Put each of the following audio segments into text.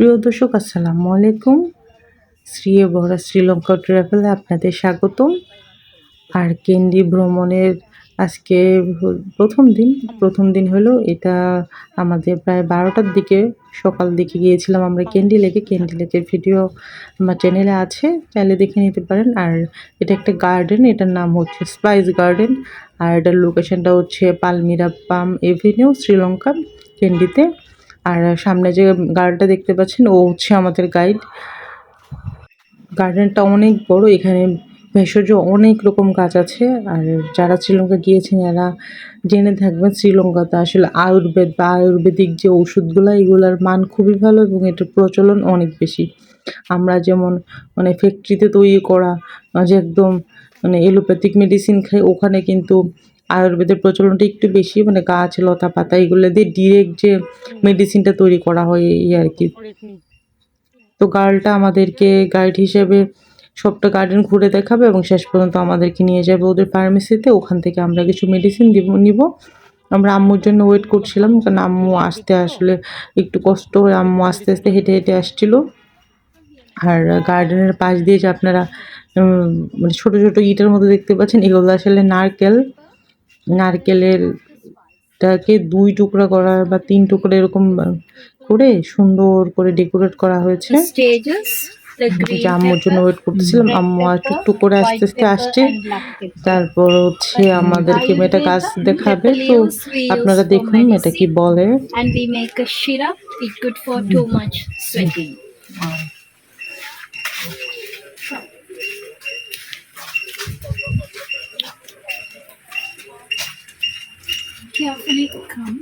প্রিয় দর্শক, আসসালামু আলাইকুম। শ্রী বহরা শ্রীলঙ্কা ট্রাভেলে আপনাদের স্বাগতম। আর কেন্দ্রি ভ্রমণের আজকে প্রথম দিন প্রথম দিন হলো এটা আমাদের প্রায় বারোটার দিকে, সকাল দিকে গিয়েছিলাম আমরা ক্যান্ডি লেকে। ক্যান্ডি লেকের ভিডিও আমার চ্যানেলে আছে, চাইলে দেখে নিতে পারেন। আর এটা একটা গার্ডেন, এটার নাম হচ্ছে স্পাইস গার্ডেন। আর এটার লোকেশনটা হচ্ছে পালমিরা পাম এভিনিউ, শ্রীলঙ্কা ক্যান্ডিতে আর সামনে যে গার্ডেনটা দেখতে পাচ্ছেন, ও হচ্ছে আমাদের গাইড গার্ডেনটা অনেক বড়, এখানে ভেষজ অনেক রকম গাছ আছে। আর যারা শ্রীলঙ্কা গিয়েছেন, এরা জেনে থাকবেন শ্রীলঙ্কাতে আসলে আয়ুর্বেদ বা আয়ুর্বেদিক যে ওষুধগুলো এগুলোর মান খুবই ভালো এবং এটার প্রচলন অনেক বেশি। আমরা যেমন মানে ফ্যাক্টরিতে তৈরি করা, যে একদম মানে এলোপ্যাথিক মেডিসিন খাই, ওখানে কিন্তু আয়ুর্বেদের প্রচলনটা একটু বেশি মানে গাছ লতা পাতা এগুলো দিয়ে ডিরেক্ট যে মেডিসিনটা তৈরি করা হয় এই আর কি। তো গার্লটা আমাদেরকে গাইড হিসেবে সবটা গার্ডেন ঘুরে দেখাবে এবং শেষ পর্যন্ত আমাদেরকে নিয়ে যাবে ওদের ফার্মেসিতে ওখান থেকে আমরা কিছু মেডিসিন দিব, নিব। আমরা আম্মুর জন্য ওয়েট করছিলাম, কারণ আম্মু আসতে আসলে একটু কষ্ট হয়ে আম্মু আস্তে আস্তে হেঁটে হেঁটে আসছিল। আর গার্ডেনের পাশ দিয়ে যে আপনারা মানে ছোটো ছোটো ইটের মতো দেখতে পাচ্ছেন, এগুলো আসলে নারকেল। নারকেলের টাকে দুই টুকরা করা বা তিন টুকরা এরকম করে সুন্দর করে ডেকোরেট করা হয়েছে। যে আম্মুর জন্য ওয়েট করতেছিলাম আম্মু আর টুকটুক করে আস্তে আস্তে আসছে. তারপর হচ্ছে আমাদেরকে মেয়েটা কাজ দেখাবে। তো আপনারা দেখুন এটা কি. বলে। Carefully come.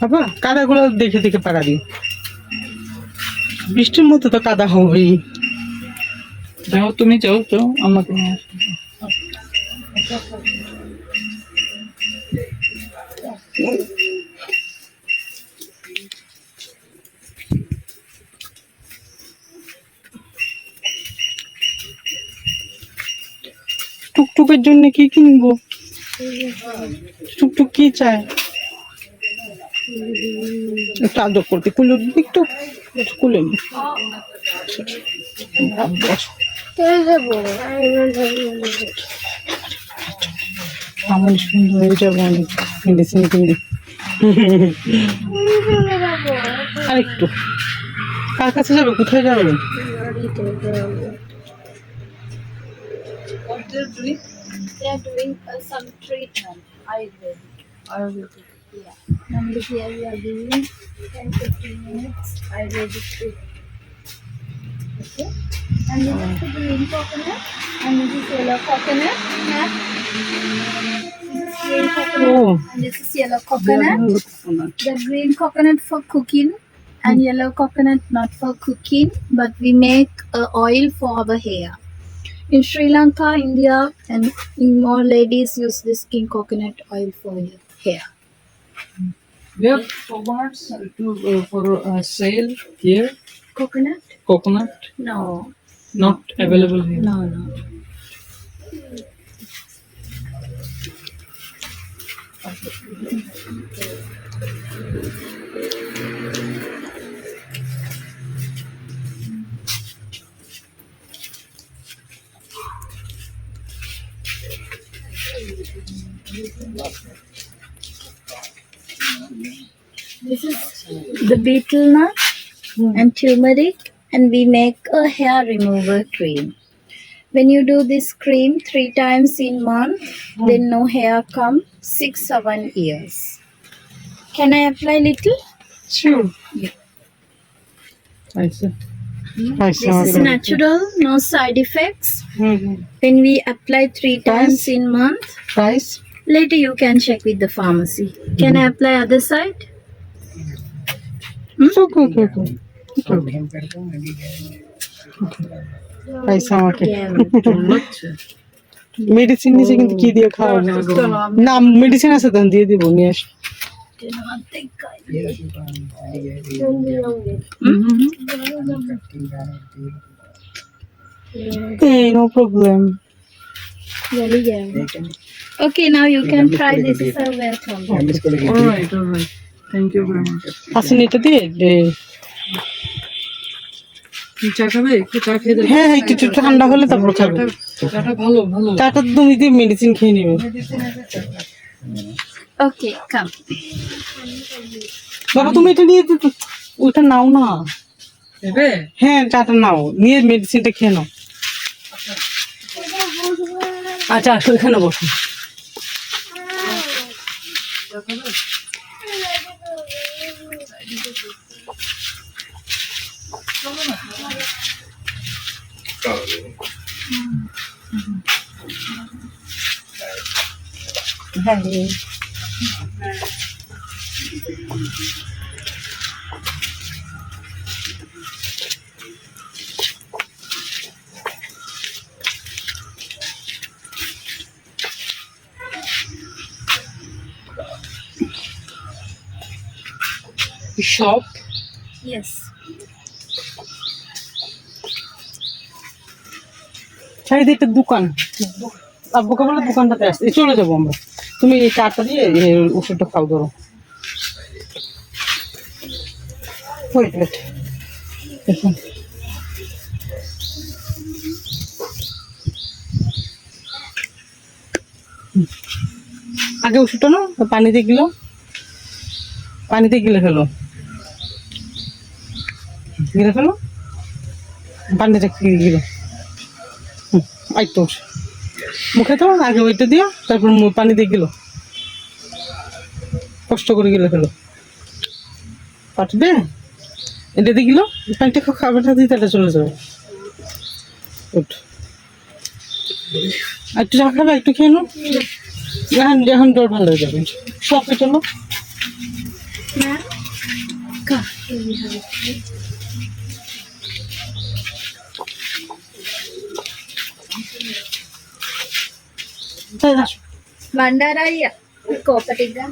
বাবা, কাদাগুলো দেখে দেখে পাড়াবি বৃষ্টির মধ্যে তো কাদা হবেই। যাও, তুমি যাও তো আমাকে। টুকটুকের জন্য কি কিনবো? টুকটুক কি চায়? একটু আদর করতে দিবি একটু খুলে নি। আমার সুন্দর হয়ে যাবে অনেক মেডিসিন কিনবি আর একটু। কার কাছে যাবে? কোথায় যাবে? They are doing uh, some treatment ayurvedic. Ayurvedic. Yeah. And here we are doing 10 15 minutes ayurvedic treatment. Okay? And this is the green coconut and this is yellow coconut nut this is green coconut Oh. and this is yellow coconut. The green coconut for cooking and yellow coconut not for cooking but we make uh, oil for our hair in sri lanka india and in more ladies use this king coconut oil for your hair. We have coconuts to, uh, for uh, sale here. coconut? Coconut? No. Not available here. no no This is the betel nut and turmeric, and we make a hair remover cream. When you do this cream three times in month, then no hair come six seven years. Can I apply little? Sure. Yeah. I see. I. This is natural, no side effects. Mm-hmm. When we apply three times in month, Price? later you can check with the pharmacy. Can I apply other side? It's okay, okay, okay. It's okay. Price আমাকে Yeah. Medicine নিচে কিন্তু কি দিয়ে খাওয়া না medicine আছে তখন দিয়ে দিব নিয়ে আস Do not think I Very. Okay, now you can try this is a welcome. Alright, alright. Thank you very much Hasin এটা দিয়ে চা খাবে? একটু চা খেয়ে দেবে হ্যাঁ একটু একটু ঠান্ডা হলে তারপর খাবে। চাটা ভালো ভালো। চাটা তুমি দিয়ে মেডিসিন খেয়ে নিবে। Okay, come. বাবা তুমি এটা নিয়ে তো- ওইটা নাও না। দেবে? হ্যাঁ চাটা নাও। নিয়ে মেডিসিনটা খেয়ে নাও। আচ্ছা আসো এখানে বসো। হ্যাঁ শপ Yes. একটা দোকান। আব্বুকে বলে দোকানটাতে আসতে চলে যাব আমরা। তুমি এই চারটা দিয়ে ওষুধটা খাও ধরো। ওয়েট ওয়েট দেখুন। আগে ওষুধটা না পানিতে গেল। পানিতে গিলে ফেলো। গিলে ফেলো। পানিতে গিলো এই তো। মুখে তো, আগে ওইটা দিও তারপর পানি দিয়ে গেল। কষ্ট করে গেলে ফেলো। পাঠবে এটা দিয়ে গেল। পানিটা খুব খাবারটা দিয়ে তাহলে চলে যাবে। উঠ। একটু চা খাবে, একটু খেয়ে নো এখন এখন জ্বর ভালো হয়ে যাবে। শপে চলো। Bandaraiah ఇంకొకటిగా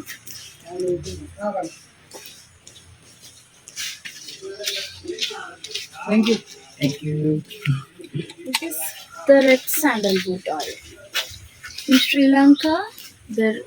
thank you thank you it is the red sandalwood oil in Sri Lanka there